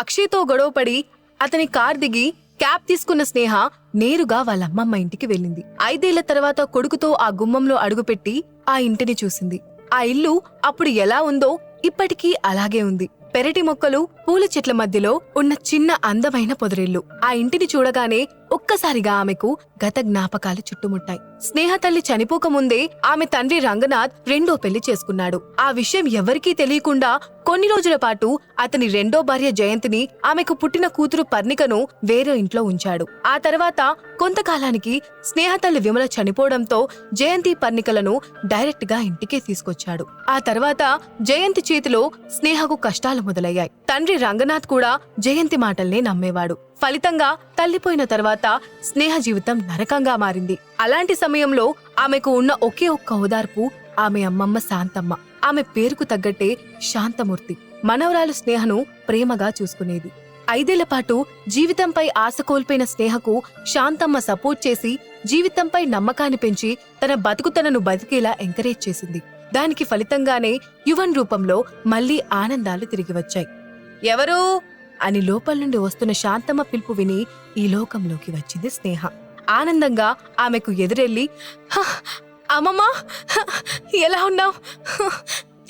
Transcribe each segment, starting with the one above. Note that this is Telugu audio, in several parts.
అక్షయ్తో గొడవపడి అతని కార్ దిగి క్యాబ్ తీసుకున్న స్నేహ నేరుగా వాళ్ళ అమ్మమ్మ ఇంటికి వెళ్ళింది. ఐదేళ్ళ తర్వాత కొడుకుతో ఆ గుమ్మంలో అడుగుపెట్టి ఆ ఇంటిని చూసింది. ఆ ఇల్లు అప్పుడు ఎలా ఉందో ఇప్పటికీ అలాగే ఉంది. పెరటి మొక్కలు పూల చెట్ల మధ్యలో ఉన్న చిన్న అందమైన పొదరిల్లు. ఆ ఇంటిని చూడగానే ఒక్కసారిగా ఆమెకు గత జ్ఞాపకాలు చుట్టుముట్టాయి. స్నేహ తల్లి చనిపోకముందే ఆమె తండ్రి రంగనాథ్ రెండో పెళ్ళి చేసుకున్నాడు. ఆ విషయం ఎవరికీ తెలియకుండా కొన్ని రోజుల పాటు అతని రెండో భార్య జయంతిని ఆమెకు పుట్టిన కూతురు పర్ణికను వేరే ఇంట్లో ఉంచాడు. ఆ తర్వాత కొంతకాలానికి స్నేహ తల్లి విమల చనిపోవడంతో జయంతి పర్ణికలను డైరెక్ట్గా ఇంటికే తీసుకొచ్చాడు. ఆ తర్వాత జయంతి చేతిలో స్నేహకు కష్టాలు మొదలయ్యాయి. తండ్రి రంగనాథ్ కూడా జయంతి మాటల్నే నమ్మేవాడు. ఫలితంగా తల్లిపోయిన తర్వాత స్నేహ జీవితం నరకంగా మారింది. అలాంటి సమయంలో ఆమెకు ఉన్న ఒకే ఒక్క ఓదార్పు ఆమె అమ్మమ్మ శాంతమ్మ. ఆమె పేరుకు తగ్గట్టే శాంతమూర్తి. మనవరాలు స్నేహను ప్రేమగా చూసుకునేది. ఐదేళ్ళ పాటు జీవితంపై ఆశ కోల్పోయిన స్నేహకు శాంతమ్మ సపోర్ట్ చేసి జీవితంపై నమ్మకాన్ని పెంచి తన బతుకుతనను బతికేలా ఎంకరేజ్ చేసింది. దానికి ఫలితంగానే యువన్ రూపంలో మళ్ళీ ఆనందాలు తిరిగి వచ్చాయి. ఎవరు? అని లోపల నుండి వస్తున్న శాంతమ్మ పిలుపు విని ఈ లోకంలోకి వచ్చింది స్నేహ. ఆనందంగా ఆమెకు ఎదురెళ్ళి "హ, అమ్మమ్మా ఎలా ఉన్నావు?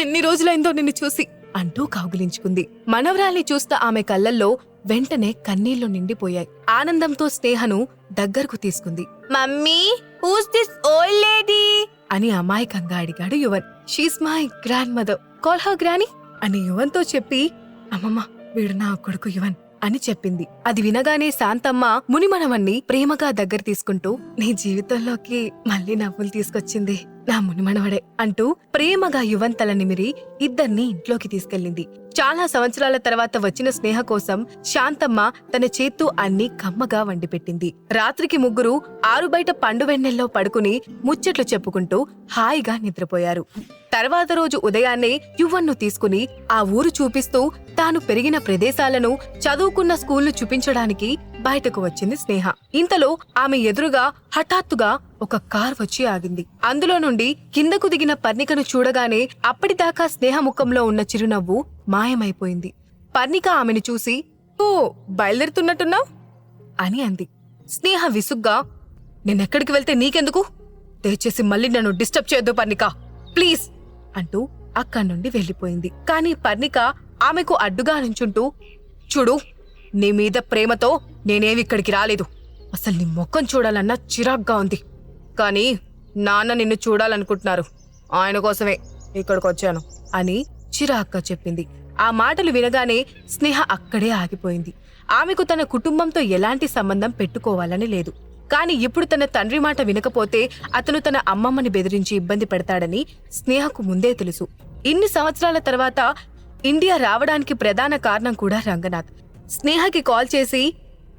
ఎన్ని రోజులైందో నిన్ను చూసి అంటూ కౌగిలించుకుంది. మనవరాల్ని చూస్తా ఆమె కళ్ళల్లో వెంటనే కన్నీళ్ళు నిండిపోయాయి. ఆనందంతో స్నేహను దగ్గరకు తీసుకుంది. Mummy who's this old lady అని అమాయకంగా అడిగాడు Yuvan. She's my grandmother call her granny అని యువన్తో చెప్పి అమ్మమ్మ వీడు నా కొడుకు యువన్ అని చెప్పింది. అది వినగానే శాంతమ్మ మునిమనవన్ని ప్రేమగా దగ్గర తీసుకుంటూ నీ జీవితంలోకి మళ్ళీ నవ్వులు తీసుకొచ్చింది. నా మునిమనవడే అంటూ ప్రేమగా యువంతల నిమిరి ఇద్దర్ని ఇంట్లోకి తీసుకెళ్ళింది. చాలా సంవత్సరాల తర్వాత వచ్చిన స్నేహ కోసం శాంతమ్మ తన చేత్తు అన్ని కమ్మగా వండిపెట్టింది. రాత్రికి ముగ్గురు ఆరు బయట పండు వెన్నెల్లో పడుకుని ముచ్చట్లు చెప్పుకుంటూ హాయిగా నిద్రపోయారు. తర్వాత రోజు ఉదయాన్నే యువన్ను తీసుకుని ఆ ఊరు చూపిస్తూ తాను పెరిగిన ప్రదేశాలను చదువుకున్న స్కూల్ను చూపించడానికి బయటకు వచ్చింది స్నేహ. ఇంతలో ఆమె ఎదురుగా హఠాత్తుగా ఒక కార్ వచ్చి ఆగింది. అందులో నుండి కిందకు దిగిన పర్ణికను చూడగానే అప్పటిదాకా స్నేహ ముఖంలో ఉన్న చిరునవ్వు మాయమైపోయింది. పర్ణిక ఆమెను చూసి ఓ బయలుదేరుతున్నట్టున్నావు? అని అంది. స్నేహ విసుగ్గా నేనెక్కడికి వెళ్తే నీకెందుకు? దయచేసి మళ్ళీ నన్ను డిస్టర్బ్ చేయొద్దు పర్ణిక. ప్లీజ్. అంటూ అక్కడి నుండి వెళ్ళిపోయింది. కానీ పర్ణిక ఆమెకు అడ్డుగా నుంచుంటూ చూడు నీ మీద ప్రేమతో నేనేమి ఇక్కడికి రాలేదు. అసలు నీ ముఖం చూడాలన్నా చిరాగ్గా ఉంది. కానీ నాన్న నిన్ను చూడాలనుకుంటున్నారు. ఆయన కోసమే ఇక్కడికి వచ్చాను అని చిరాగ్గా చెప్పింది. ఆ మాటలు వినగానే స్నేహ అక్కడే ఆగిపోయింది. ఆమెకు తన కుటుంబంతో ఎలాంటి సంబంధం పెట్టుకోవాలని లేదు. కానీ ఇప్పుడు తన తండ్రి మాట వినకపోతే అతను తన అమ్మమ్మని బెదిరించి ఇబ్బంది పెడతాడని స్నేహకు ముందే తెలుసు. ఇన్ని సంవత్సరాల తర్వాత ఇండియా రావడానికి ప్రధాన కారణం కూడా రంగనాథ్. స్నేహకి కాల్ చేసి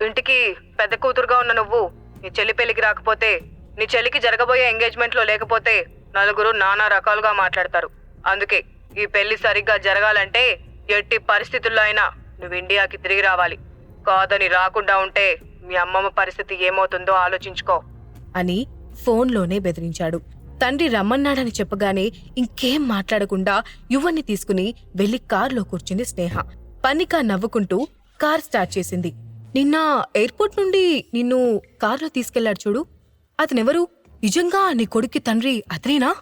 ఇంటికి పెద్ద కూతురుగా ఉన్న నువ్వు నీ చెల్లి పెళ్ళికి రాకపోతే నీ చెల్లికి జరగబోయే ఎంగేజ్మెంట్లో లేకపోతే నలుగురు నానా రకాలుగా మాట్లాడతారు. అందుకే ఈ పెళ్ళి సరిగ్గా జరగాలంటే ఎట్టి పరిస్థితుల్లో అయినా నువ్వు ఇండియాకి తిరిగి రావాలి. కాదని రాకుండా ఉంటే మీ అమ్మమ్మ పరిస్థితి ఏమవుతుందో ఆలోచించుకో. అని ఫోన్లోనే బెదిరించాడు. తండ్రి రమ్మన్నాడని చెప్పగానే ఇంకేం మాట్లాడకుండా యువన్ని తీసుకుని వెళ్ళి కారులో కూర్చుంది స్నేహ. పన్నిక నవ్వుకుంటూ కార్ స్టార్ట్ చేసింది. నిన్న ఎయిర్పోర్ట్ నుండి నిన్ను కారులో తీసుకెళ్ళాడు చూడు. అతనెవరు? నిజంగా నీ కొడుక్కి తండ్రి అతనేనా?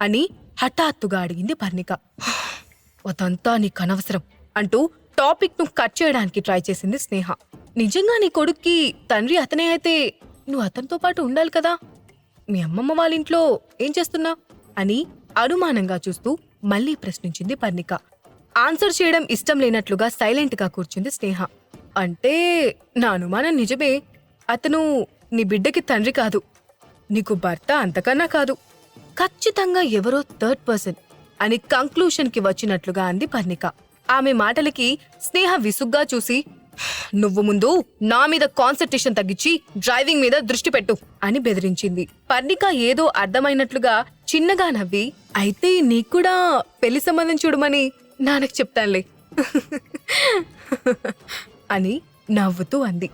అని హఠాత్తుగా అడిగింది పర్ణిక. అదంతా నీకు అనవసరం అంటూ టాపిక్ను కట్ చేయడానికి ట్రై చేసింది స్నేహ. నిజంగా నీ కొడుక్కి తండ్రి అతనే అయితే నువ్వు అతనితో పాటు ఉండాలి కదా? మీ అమ్మమ్మ వాళ్ళ ఇంట్లో ఏం చేస్తున్నా? అని అనుమానంగా చూస్తూ మళ్ళీ ప్రశ్నించింది పర్ణిక. ఆన్సర్ చేయడం ఇష్టం లేనట్లుగా సైలెంట్గా కూర్చుంది స్నేహ. అంటే నా అనుమానం నిజమే. అతను నీ బిడ్డకి తండ్రి కాదు. నీకు భర్త అంతకన్నా కాదు. ఖచ్చితంగా ఎవరో థర్డ్ పర్సన్ అని కంక్లూషన్కి వచ్చినట్లుగా అంది పర్ణిక. ఆమె మాటలకి స్నేహ విసుగ్గా చూసి నువ్వు ముందు నా మీద కాన్సన్ట్రేషన్ తగ్గించి డ్రైవింగ్ మీద దృష్టి పెట్టు అని బెదిరించింది. పర్ణిక ఏదో అర్థమైనట్లుగా చిన్నగా నవ్వి అయితే నీకు కూడా పెళ్ళి సంబంధం చూడమని నాన్నకు చెప్తానులే. అని నవ్వుతూ అంది.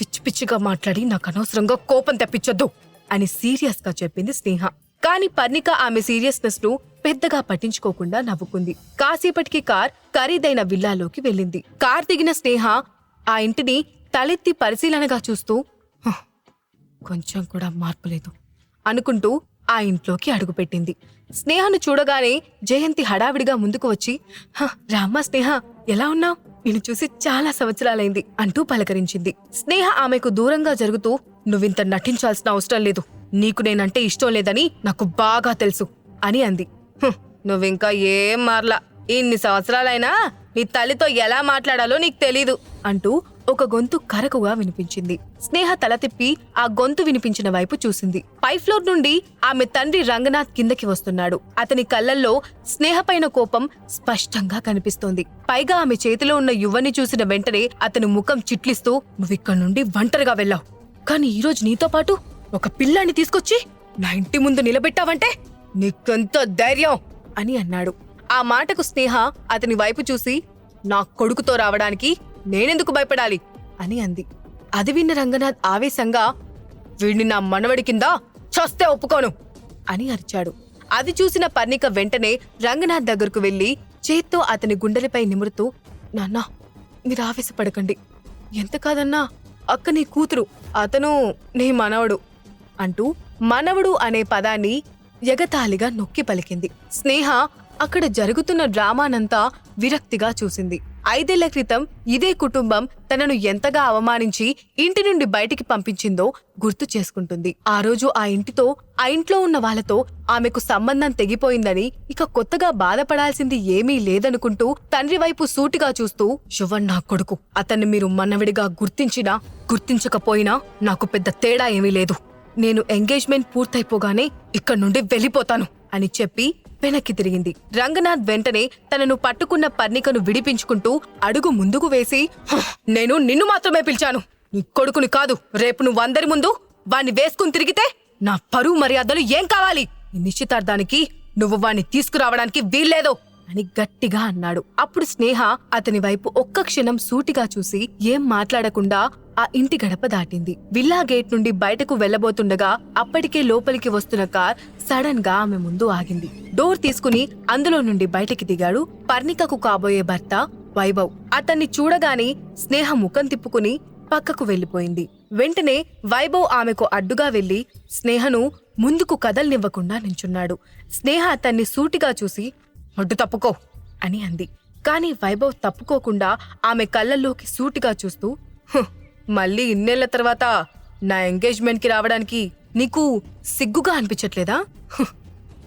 పిచ్చి పిచ్చిగా మాట్లాడి నాకు అనవసరంగా కోపం తెప్పించొద్దు అని సీరియస్గా చెప్పింది స్నేహ. కాని పర్ణిక ఆమె సీరియస్నెస్ను పెద్దగా పట్టించుకోకుండా నవ్వుకుంది. కాసేపటికి కార్ ఖరీదైన విల్లాలోకి వెళ్ళింది. కార్ దిగిన స్నేహ ఆ ఇంటిని తలెత్తి పరిశీలనగా చూస్తూ కొంచెం కూడా మార్పు లేదు అనుకుంటూ ఆ ఇంట్లోకి అడుగుపెట్టింది. స్నేహను చూడగానే జయంతి హడావిడిగా ముందుకు వచ్చి "హ, రామ్మా స్నేహ ఎలా ఉన్నావు? నిన్ను చూసి చాలా సంవత్సరాలైంది అంటూ పలకరించింది. స్నేహ ఆమెకు దూరంగా జరుగుతూ నువ్వింత నటించాల్సిన అవసరం లేదు. నీకు నేనంటే ఇష్టం లేదని నాకు బాగా తెలుసు అని అంది. నువ్వింకా ఏం మారలా? ఇన్ని సంవత్సరాలైనా నీ తల్లితో ఎలా మాట్లాడాలో నీకు తెలీదు అంటూ ఒక గొంతు కరకుగా వినిపించింది. స్నేహ తల తిప్పి ఆ గొంతు వినిపించిన వైపు చూసింది. పై ఫ్లోర్ నుండి ఆమె తండ్రి రంగనాథ్ కిందకి వస్తున్నాడు. అతని కళ్ళల్లో స్నేహపైన కోపం స్పష్టంగా కనిపిస్తోంది. పైగా ఆమె చేతిలో ఉన్న యువని చూసిన వెంటనే అతని ముఖం చిట్లిస్తూ నువ్విక్కడి నుండి ఒంటరిగా వెళ్ళావు. కానీ ఈరోజు నీతో పాటు ఒక పిల్లాన్ని తీసుకొచ్చి నా ఇంటి ముందు నిలబెట్టావంటే నీకెంత ధైర్యం? అని అన్నాడు. ఆ మాటకు స్నేహ అతని వైపు చూసి నా కొడుకుతో రావడానికి నేనెందుకు భయపడాలి? అని అంది. అది విన్న రంగనాథ్ ఆవేశంగా వీడిని నా మనవడి కింద చస్తే ఒప్పుకోను అని అరిచాడు. అది చూసిన పర్ణిక వెంటనే రంగనాథ్ దగ్గరకు వెళ్ళి చేత్తో అతని గుండెలపై నిమురుతూ నాన్నా మీరు ఆవేశపడకండి. ఎంత కాదన్నా అక్క నీ కూతురు అతను నీ మనవడు అంటూ మనవడు అనే పదాన్ని ఎగతాళిగా నొక్కి పలికింది. స్నేహ అక్కడ జరుగుతున్న డ్రామానంతా విరక్తిగా చూసింది. ఐదేళ్ళ క్రితం ఇదే కుటుంబం తనను ఎంతగా అవమానించి ఇంటి నుండి బయటికి పంపించిందో గుర్తు చేసుకుంటుంది. ఆ రోజు ఆ ఇంటితో ఆ ఇంట్లో ఉన్న వాళ్ళతో ఆమెకు సంబంధం తెగిపోయిందని ఇక కొత్తగా బాధపడాల్సింది ఏమీ లేదనుకుంటూ తండ్రి వైపు సూటిగా చూస్తూ శువన్ నా కొడుకు అతన్ని మీరు మన్నవిడిగా గుర్తించినా గుర్తించకపోయినా నాకు పెద్ద తేడా ఏమీ లేదు. నేను ఎంగేజ్మెంట్ పూర్తయిపోగానే ఇక్కడి నుండి వెళ్ళిపోతాను అని చెప్పి వెనక్కి తిరిగింది. రంగనాథ్ వెంటనే తనను పట్టుకున్న పర్ణికను విడిపించుకుంటూ అడుగు ముందుకు వేసి నేను నిన్ను మాత్రమే పిలిచాను. నీ కొడుకుని కాదు. రేపు నువ్వు అందరి ముందు వాణ్ణి వేసుకుని తిరిగితే నా పరువు మర్యాదలు ఏం కావాలి? నిశ్చితార్థానికి నువ్వు వాణ్ణి తీసుకురావడానికి వీల్లేదు. అని గట్టిగా అన్నాడు. అప్పుడు స్నేహ అతని వైపు ఒక్క క్షణం సూటిగా చూసి ఏం మాట్లాడకుండా ఆ ఇంటి గడప దాటింది. విల్లా గేట్ నుండి బయటకు వెళ్ళబోతుండగా అప్పటికే లోపలికి వస్తున్న కార్ సడన్గా ఆమె ముందు ఆగింది. డోర్ తీసుకుని అందులో నుండి బయటికి దిగాడు. పర్ణికకు కాబోయే భర్త వైభవ్. అతన్ని చూడగానే స్నేహ ముఖం తిప్పుకుని పక్కకు వెళ్ళిపోయింది వెంటనే వైభవ్ ఆమెకు అడ్డుగా వెళ్ళి స్నేహను ముందుకు కదల్నివ్వకుండా నించున్నాడు. స్నేహ అతన్ని సూటిగా చూసి అడ్డు తప్పుకో అని అంది. కానీ వైభవ్ తప్పుకోకుండా ఆమె కళ్ళల్లోకి సూటిగా చూస్తూ మళ్ళీ ఇన్నేళ్ళ తర్వాత నా ఎంగేజ్మెంట్కి రావడానికి నీకు సిగ్గుగా అనిపించట్లేదా?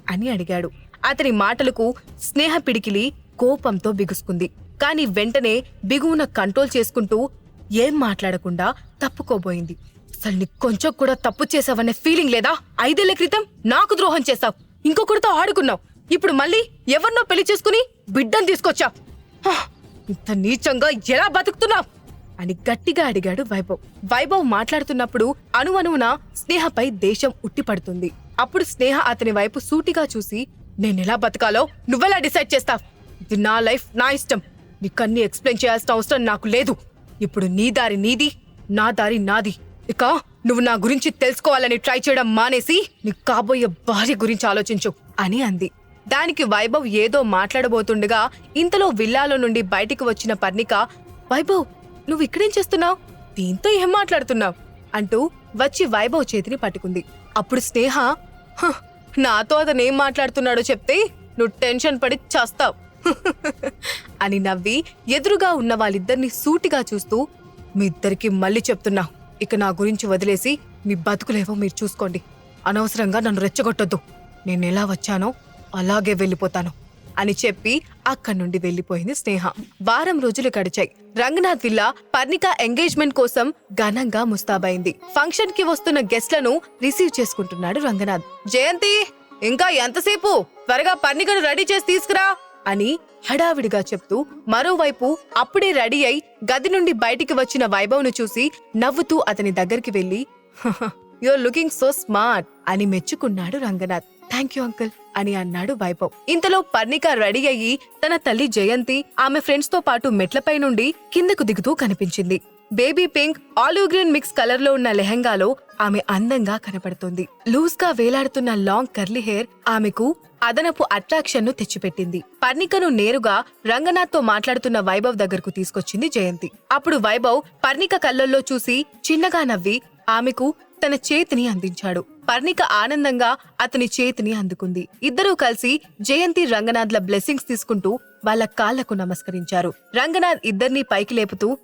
అని అడిగాడు. అతని మాటలకు స్నేహ పిడికిలి కోపంతో బిగుసుకుంది. కాని వెంటనే బిగువున కంట్రోల్ చేసుకుంటూ ఏం మాట్లాడకుండా తప్పుకోబోయింది. అసలు నీకు కొంచెం కూడా తప్పు చేసావనే ఫీలింగ్ లేదా? ఐదేళ్ళ క్రితం నాకు ద్రోహం చేశావు. ఇంకొకరితో ఆడుకున్నావు. ఇప్పుడు మళ్ళీ ఎవరినో పెళ్ళి చేసుకుని బిడ్డను తీసుకొచ్చా? హ! ఇంత నీచంగా ఎలా బతుకుతున్నావు? అని గట్టిగా అడిగాడు వైభవ్. వైభవ్ మాట్లాడుతున్నప్పుడు అణువణువున స్నేహపై దేశం ఉట్టిపడుతుంది. అప్పుడు స్నేహ అతని వైపు సూటిగా చూసి నేనెలా బతకాలో నువ్వెలా డిసైడ్ చేస్తా ఇది నా లైఫ్ నా ఇష్టం. నీకన్నీ ఎక్స్ప్లెయిన్ చేయాల్సిన అవసరం నాకు లేదు. ఇప్పుడు నీ దారి నీది నా దారి నాది. ఇక నువ్వు నా గురించి తెలుసుకోవాలని ట్రై చేయడం మానేసి నీ కాబోయే భార్య గురించి ఆలోచించు అని అంది. దానికి వైభవ్ ఏదో మాట్లాడబోతుండగా ఇంతలో విల్లాలో నుండి బయటికి వచ్చిన పర్ణిక వైభవ్ నువ్వు ఇక్కడేం చేస్తున్నావు? దీంతో ఏం మాట్లాడుతున్నావు? అంటూ వచ్చి వైభవ్ చేతిని పట్టుకుంది. అప్పుడు స్నేహ నాతో అతను ఏం మాట్లాడుతున్నాడో చెప్తే నువ్వు టెన్షన్ పడి చేస్తావు. అని నవ్వి ఎదురుగా ఉన్న వాళ్ళిద్దరిని సూటిగా చూస్తూ మీ ఇద్దరికి మళ్ళీ చెప్తున్నా. ఇక నా గురించి వదిలేసి మీ బతుకులేవో మీరు చూసుకోండి. అనవసరంగా నన్ను రెచ్చగొట్టొద్దు. నేను ఎలా వచ్చానో అలాగే వెళ్ళిపోతాను అని చెప్పి అక్కడి నుండి వెళ్ళిపోయింది స్నేహ. వారం రోజులు గడిచాయి. రంగనాథ్ విల్లా పర్ణిక ఎంగేజ్మెంట్ కోసం ఘనంగా ముస్తాబైంది. ఫంక్షన్కి వస్తున్న గెస్ట్లను రిసీవ్ చేసుకుంటున్నాడు రంగనాథ్. జయంతి ఇంకా ఎంతసేపు? త్వరగా పర్ణికను రెడీ చేసి తీసుకురా అని హడావిడిగా చెప్తూ మరోవైపు అప్పుడే రెడీ అయి గది నుండి బయటికి వచ్చిన వైభవ్ను చూసి నవ్వుతూ అతని దగ్గరికి వెళ్ళి యూర్ లుకింగ్ సో స్మార్ట్ అని మెచ్చుకున్నాడు రంగనాథ్. థ్యాంక్ యూ అంకుల్ అని అన్నాడు వైభవ్. ఇంతలో పర్ణిక రెడీ అయ్యి తన తల్లి జయంతి ఆమె ఫ్రెండ్స్తో పాటు మెట్లపై నుండి కిందకు దిగుతూ కనిపించింది. Baby pink olive green mix కలర్లో ఉన్న లెహంగాలో ఆమె అందంగా కనపడుతుంది. లూజ్గా వేలాడుతున్న లాంగ్ కర్లీ హెయిర్ ఆమెకు అదనపు అట్రాక్షన్ను తెచ్చిపెట్టింది. పర్ణికను నేరుగా రంగనాథ్తో మాట్లాడుతున్న వైభవ్ దగ్గరకు తీసుకొచ్చింది జయంతి. అప్పుడు వైభవ్ పర్ణిక కళ్ళల్లో చూసి చిన్నగా నవ్వి ఆమెకు తన చేతిని అందించాడు. పర్ణిక ఆనందంగా అతని చేతిని అందుకుంది. ఇద్దరూ కలిసి జయంతి రంగనాథ్ల బ్లెస్సింగ్స్ తీసుకుంటూ వాళ్ళ కాళ్ళకు నమస్కరించారు. రంగనాథ్ ఇద్దరినీ పైకి లేపుతూ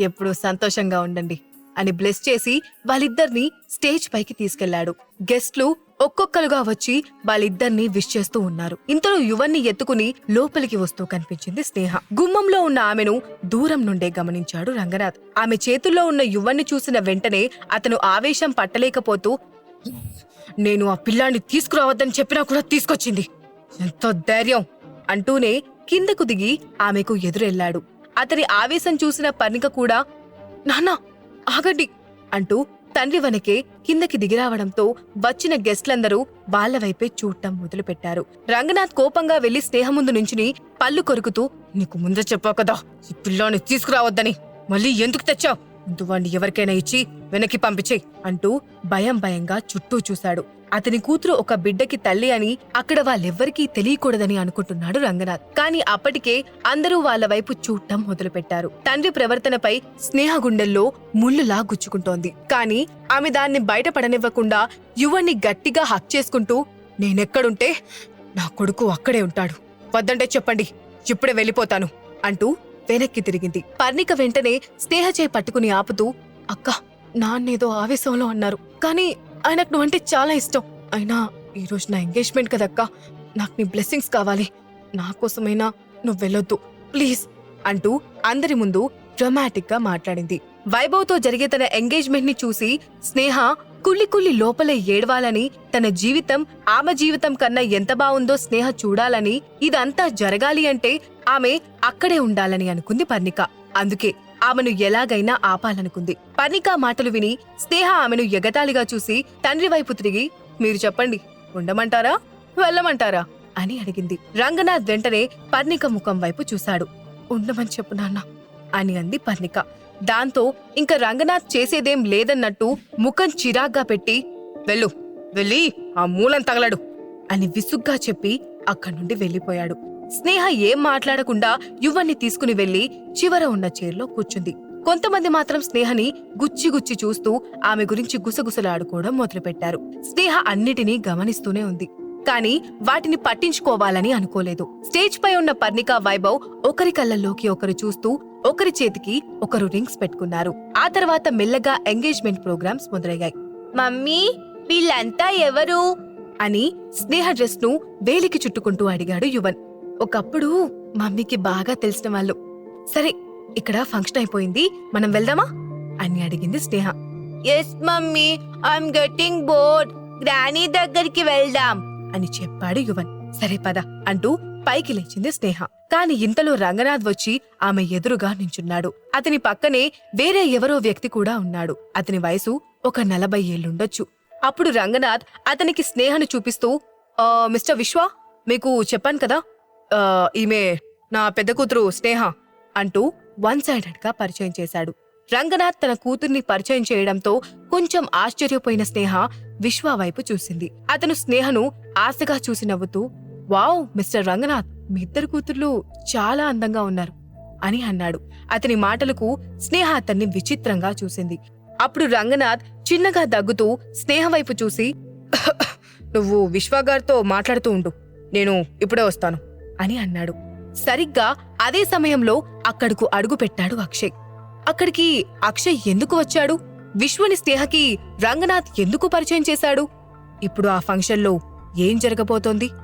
ఎప్పుడూ సంతోషంగా ఉండండి. అని బ్లెస్ చేసి వాళ్ళిద్దరినీ స్టేజ్ పైకి తీసుకెళ్ళాడు. గెస్ట్లు ఒక్కొక్కరుగా వచ్చి వాళ్ళిద్దరినీ విష్ చేస్తూ ఉన్నారు. ఇంతలో యువన్ని ఎత్తుకుని లోపలికి వస్తూ కనిపించింది స్నేహ. గుమ్మంలో ఉన్న ఆమెను దూరం నుండే గమనించాడు రంగనాథ్. ఆమె చేతుల్లో ఉన్న యువన్ని చూసిన వెంటనే అతను ఆవేశం పట్టలేకపోతూ నేను ఆ పిల్లాన్ని తీసుకురావద్దని చెప్పినా కూడా తీసుకొచ్చింది. ఎంతో ధైర్యం అంటూనే కిందకు దిగి ఆమెకు ఎదురెళ్ళాడు అతని ఆవేశం చూసిన పర్ణిక కూడా నాన్నా ఆగండి అంటూ తండ్రి వనకే కిందకి దిగిరావడంతో వచ్చిన గెస్ట్లందరూ వాళ్ళ వైపే చూడటం మొదలుపెట్టారు. రంగనాథ్ కోపంగా వెళ్ళి స్నేహం ముందు నుంచుని పళ్ళు కొరుకుతూ నీకు ముందే చెప్పావు కదా ఈ పిల్లాన్ని తీసుకురావద్దని. మళ్ళీ ఎందుకు తెచ్చావు? వాణ్ణి ఎవరికైనా ఇచ్చి వెనక్కి పంపించేయ్ అంటూ భయం భయంగా చుట్టూ చూశాడు. అతని కూతురు ఒక బిడ్డకి తల్లి అని అక్కడ వాళ్ళెవ్వరికీ తెలియకూడదని అనుకుంటున్నాడు రంగనాథ్. కానీ అప్పటికే అందరూ వాళ్ళ వైపు చూడటం మొదలుపెట్టారు. తండ్రి ప్రవర్తనపై స్నేహ గుండెల్లో ముళ్ళులా గుచ్చుకుంటోంది. కానీ ఆమె దాన్ని బయటపడనివ్వకుండా యువన్ని గట్టిగా హక్ చేసుకుంటూ నేనెక్కడుంటే నా కొడుకు అక్కడే ఉంటాడు. వద్దంటే చెప్పండి. ఇప్పుడే వెళ్ళిపోతాను అంటూ వెనక్కి తిరిగింది. పర్ణిక వెంటనే స్నేహ చేయి పట్టుకుని ఆపుతూ అక్క నాన్నేదో ఆవేశంలో అన్నారు. కానీ ఆయనకు నువ్వంటే చాలా ఇష్టం. అయినా ఈ రోజు నా ఎంగేజ్మెంట్ కదక్క. నాకు నీ బ్లెస్సింగ్స్ కావాలి. నా కోసమైనా నువ్వు వెళ్ళొద్దు. ప్లీజ్. అంటూ అందరి ముందు డ్రమాటిక్గా మాట్లాడింది. వైభవ్తో జరిగే తన ఎంగేజ్మెంట్ని చూసి స్నేహ కుళ్ళి కుళ్ళి లోపలే ఏడవాలని తన జీవితం ఆమె జీవితం కన్నా ఎంత బావుందో స్నేహ చూడాలని ఇదంతా జరగాలి అంటే ఆమె అక్కడే ఉండాలని అనుకుంది పర్ణిక. అందుకే ఆమెను ఎలాగైనా ఆపాలనుకుంది. పర్ణిక మాటలు విని స్నేహ ఆమెను ఎగతాళిగా చూసి తండ్రి వైపు తిరిగి మీరు చెప్పండి ఉండమంటారా? వెళ్ళమంటారా? అని అడిగింది. రంగనాథ్ వెంటనే పర్ణిక ముఖం వైపు చూశాడు. ఉండమని చెప్పు నాన్నా. అని అంది పర్ణిక. దాంతో ఇంక రంగనాథ్ చేసేదేం లేదన్నట్టు ముఖం చిరాగ్గా పెట్టి వెళ్ళు వెళ్ళి ఆ మూలం తగలడు అని విసుగ్గా చెప్పి అక్కడి నుండి వెళ్ళిపోయాడు. స్నేహ ఏం మాట్లాడకుండా యువన్ని తీసుకుని వెళ్ళి చివర ఉన్న చైర్లో కూర్చుంది. కొంతమంది మాత్రం స్నేహని గుచ్చి గుచ్చి చూస్తూ ఆమె గురించి గుసగుసలాడుకోవడం మొదలుపెట్టారు. స్నేహ అన్నిటినీ గమనిస్తూనే ఉంది. కానీ వాటిని పట్టించుకోవాలని అనుకోలేదు. స్టేజ్ పై ఉన్న పర్ణిక వైభవ్ ఒకరి కళ్ళల్లోకి ఒకరు చూస్తూ ఒకరి చేతికి ఒకరు రింగ్స్ పెట్టుకున్నారు. ఆ తర్వాత మెల్లగా ఎంగేజ్మెంట్ ప్రోగ్రామ్స్ మొదలయ్యాయి. మమ్మీ వీళ్ళంతా ఎవరు? అని స్నేహ డ్రెస్ను వేలికి చుట్టుకుంటూ అడిగాడు యువన్. ఒకప్పుడు మమ్మీకి బాగా తెలిసిన వాళ్ళు. సరే ఇక్కడ ఫంక్షన్ అయిపోయింది మనం వెళ్దామా? అని అడిగింది Sneha. Yes mummy I'm getting bored granny దగ్గరికి వెళ్దాం అని చెప్పాడు యువన్. సరే పద అంటూ పైకి లేచింది స్నేహ. కాని ఇంతలో రంగనాథ్ వచ్చి ఆమె ఎదురుగా నించున్నాడు. అతని పక్కనే వేరే ఎవరో వ్యక్తి కూడా ఉన్నాడు. అతని వయసు ఒక నలభై ఏళ్ళుండొచ్చు. అప్పుడు రంగనాథ్ అతనికి స్నేహను చూపిస్తూ మిస్టర్ విశ్వ మీకు చెప్పాను కదా ఈమె నా పెద్ద కూతురు స్నేహ అంటూ వన్ సైడెడ్గా పరిచయం చేశాడు. రంగనాథ్ తన కూతుర్ని పరిచయం చేయడంతో కొంచెం ఆశ్చర్యపోయిన స్నేహ విశ్వ వైపు చూసింది. అతను స్నేహను ఆశగా చూసి నవ్వుతూ వావ్ మిస్టర్ రంగనాథ్ మీ ఇద్దరు కూతుర్లు చాలా అందంగా ఉన్నారు అని అన్నాడు. అతని మాటలకు స్నేహ అతన్ని విచిత్రంగా చూసింది. అప్పుడు రంగనాథ్ చిన్నగా దగ్గుతూ స్నేహ వైపు చూసి నువ్వు విశ్వగారితో మాట్లాడుతూ ఉండు నేను ఇప్పుడే వస్తాను అని అన్నాడు. సరిగ్గా అదే సమయంలో అక్కడకు అడుగు పెట్టాడు అక్షయ్. అక్కడికి అక్షయ్ ఎందుకు వచ్చాడు? విశ్వని స్నేహకి రంగనాథ్ ఎందుకు పరిచయం చేశాడు? ఇప్పుడు ఆ ఫంక్షన్లో ఏం జరగబోతోంది?